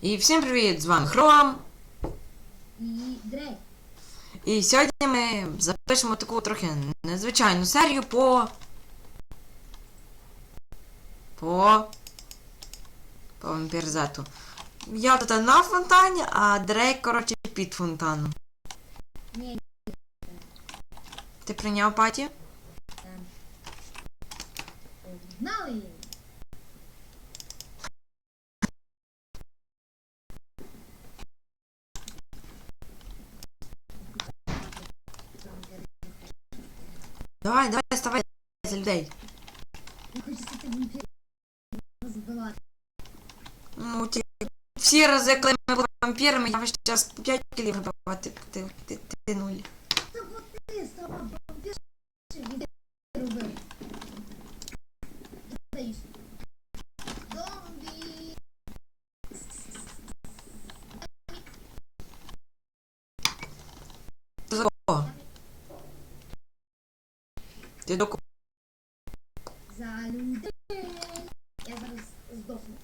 І всім привіт! З вами Хром. І Дрейк. І сьогодні ми запишемо таку трохи незвичайну серію по. По. По вампірзету. Я тут на фонтані, а Дрейк, коротше, під фонтаном. Ні, Ти прийняв паті? Погнали! Давай, давай, вставай за людей. Ну, ті... Всі рази, коли ми були вампірами, я весь час 5 кілів вибивати. Ти, ти, ти, ти нуль. Та бо ти став вампіром. Він робив. Даєш. Зомбі! Ти за кого? Ти до? За людей! Я зараз здохну.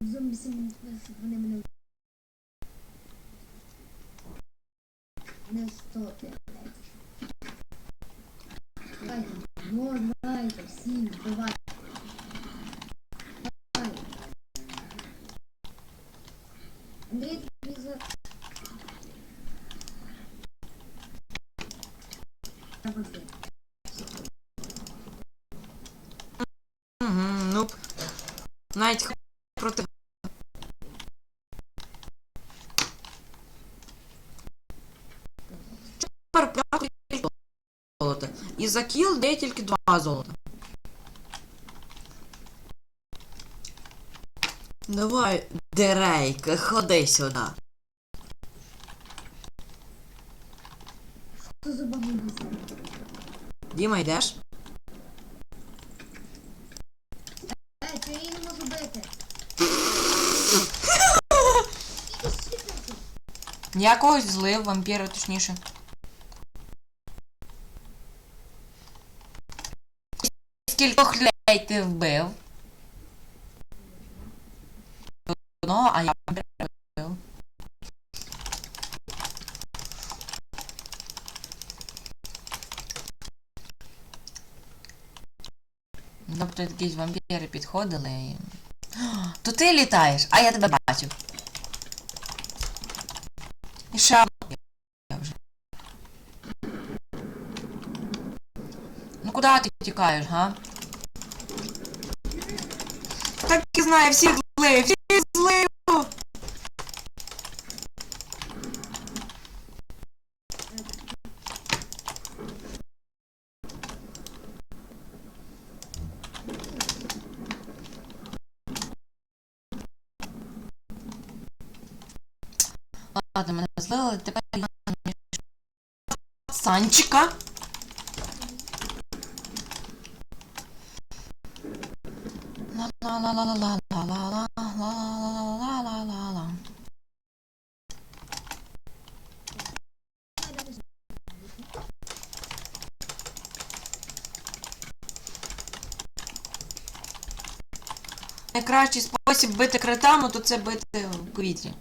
Зомбі сім вони мене не стоти. Давайте, ну давайте, всі. Андрій, Тепер пляху тільки золота. І за кіл дає тільки два золота. Давай, Дерейк, ходи сюди. Що за багубіся? Діма, йдеш? Ей, це я її не можу бити. Я когось злив, вампіра точніше. Скількох людей ти вбив? Одного, а я вбив. Тобто якісь вампіри підходили і. То ти літаєш, а я тебе бачу. І ще одну я вже. Куди ти тікаєш, га? Так і знаю, всі зли, всі зли. Ладно, мене злили, тепер Санчика. Ла-ла-ла-ла-ла-ла-ла-ла-ла-ла-ла-ла-ла. Найкращий спосіб бити критами, то це бити в повітрі.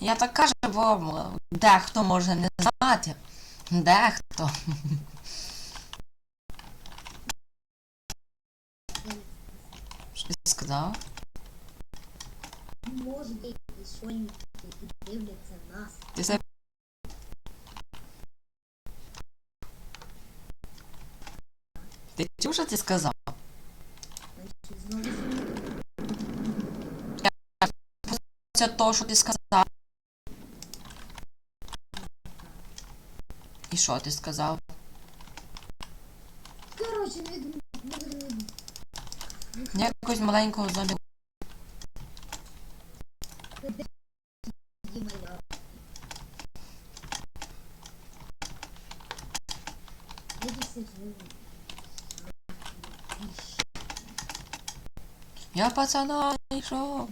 Я так кажу, бо дехто може не знати. Дехто. Що ти сказав? Може, є якісь школьники, які дивляться нас. Ти себе. Ти чув, що ти сказав? Це то, що ти сказав. І що ти сказав? якогось маленького зомбі. Я пацана знайшов.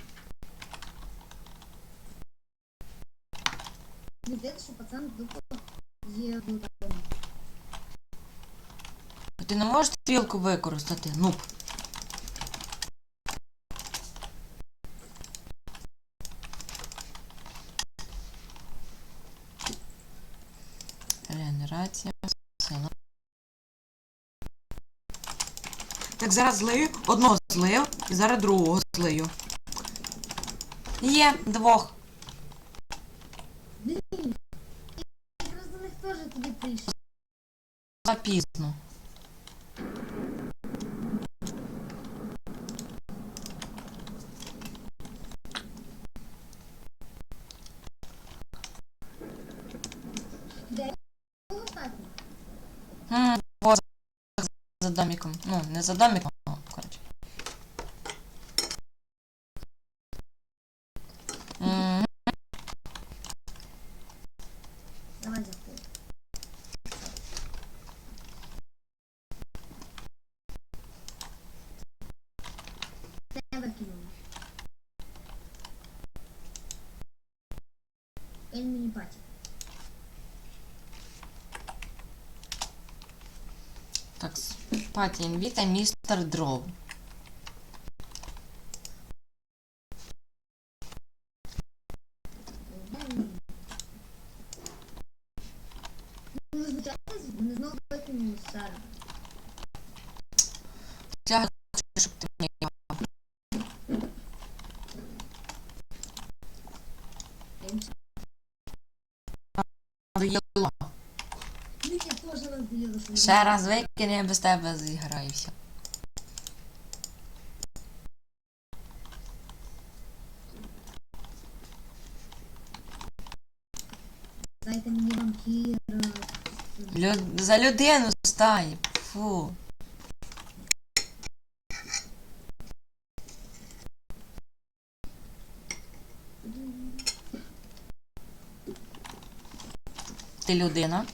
Не вірю, що пацан тупо є А Ти не можеш стрілку використати, Ну. Генерація сила. Так, зараз злию. Одного злив і зараз другого злию. Є, двох. Ммм, за домиком. Ну, не за домиком, но, короче. Давай заходим. Я выкину. Эль мини-пати. Такс. Паті інвіта містер дров. Я хочу, щоб ти мені. Ще раз викине, я без тебе зіграюся. Дайте мені вампіра. Лю... За людину стань. Фу. Ти людина?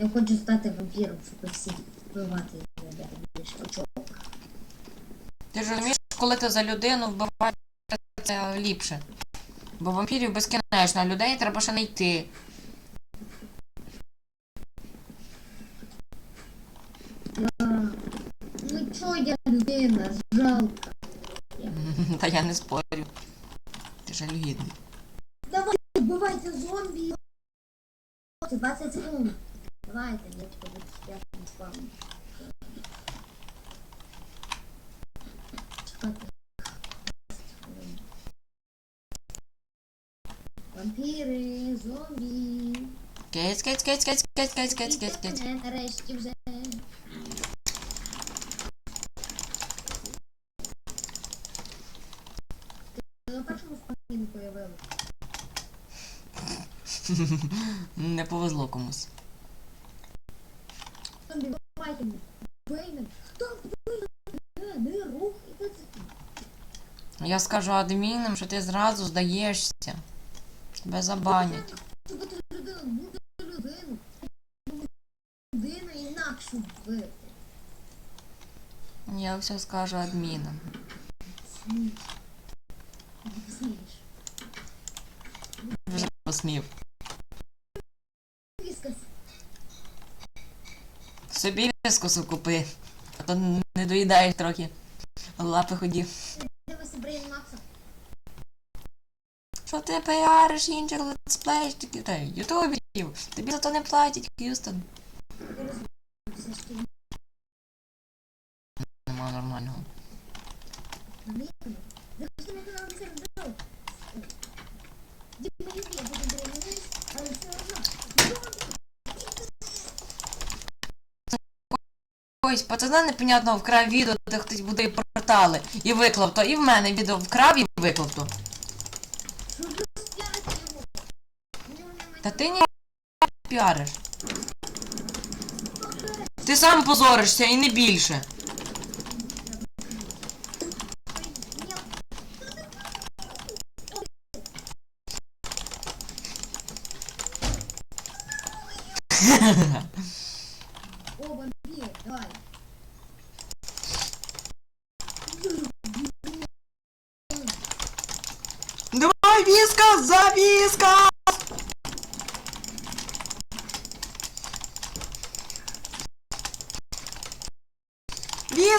Я хочу стати вампіром, щоб всіх вбивати очок. Ти ж розумієш, коли ти за людину вбиваєш, це ліпше. Бо вампірів безкінечно, а людей треба ще знайти. Ну чо я людина, жалко. Та я не спорю. Ти жалюгідний. Давай, вбивайте зомбі. 20 секунд. Давайте, я буду п'ятим спамом. Чекайте. Вампіри, зомбі. Кець, кець, кець, кець, кець, кець, кець, кець, кець. Мене Нарешті вже. Ти на першому спамі не. Не повезло комусь. Байден, Вейнен, хто не рух і так Я скажу адмінам, що ти зразу здаєшся. Тебе забанять. Я все скажу адмінам. Вже посмів. Собі вискосу купи. А то не доїдаєш трохи. Лапи ході. Дивися, Брейн Макса. Що ти піариш інших летсплейщиків та ютуберів? Тобі за то не платять, розумію, Нема нормального. Намітано. Захисти на канал Сердо. Діма не я буду Брейн але все одно. Ось, пацана непонятного вкрав відео, де хтось буде портали і виклав то, і в мене відео вкрав і виклав то. Та ти не піариш. Ти сам позоришся і не більше. О,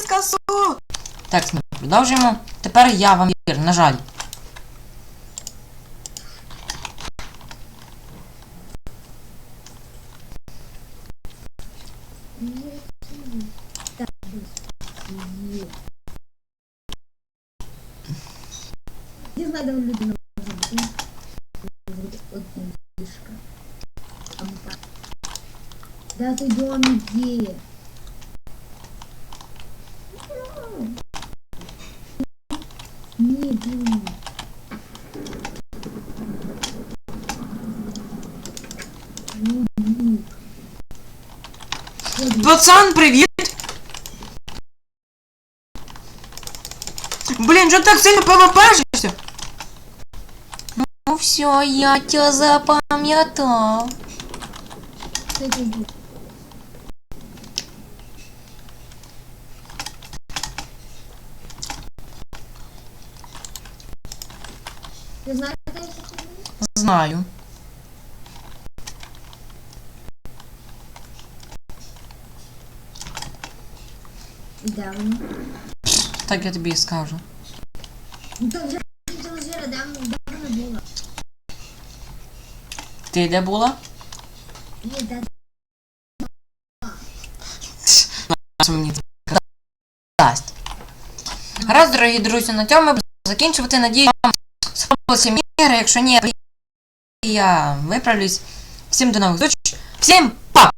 касу! Так, ми продовжуємо. Тепер я вам вампір, на жаль. Да ты дом идея. Пацан, привіт! Блін, що так сильно ПВПшишся? Ну все, я тебя запам'ятав. Це ти був. Ти знаєш, де я ще був? Знаю. І? Так я тобі і скажу. То вже? Ти де була? Ні, де мені дасть. Раз, дорогі друзі, на цьому закінчувати. Надію, вам сподобалися міри. Якщо ні, я виправлюсь. Всім до нових зустрічей. Всім па!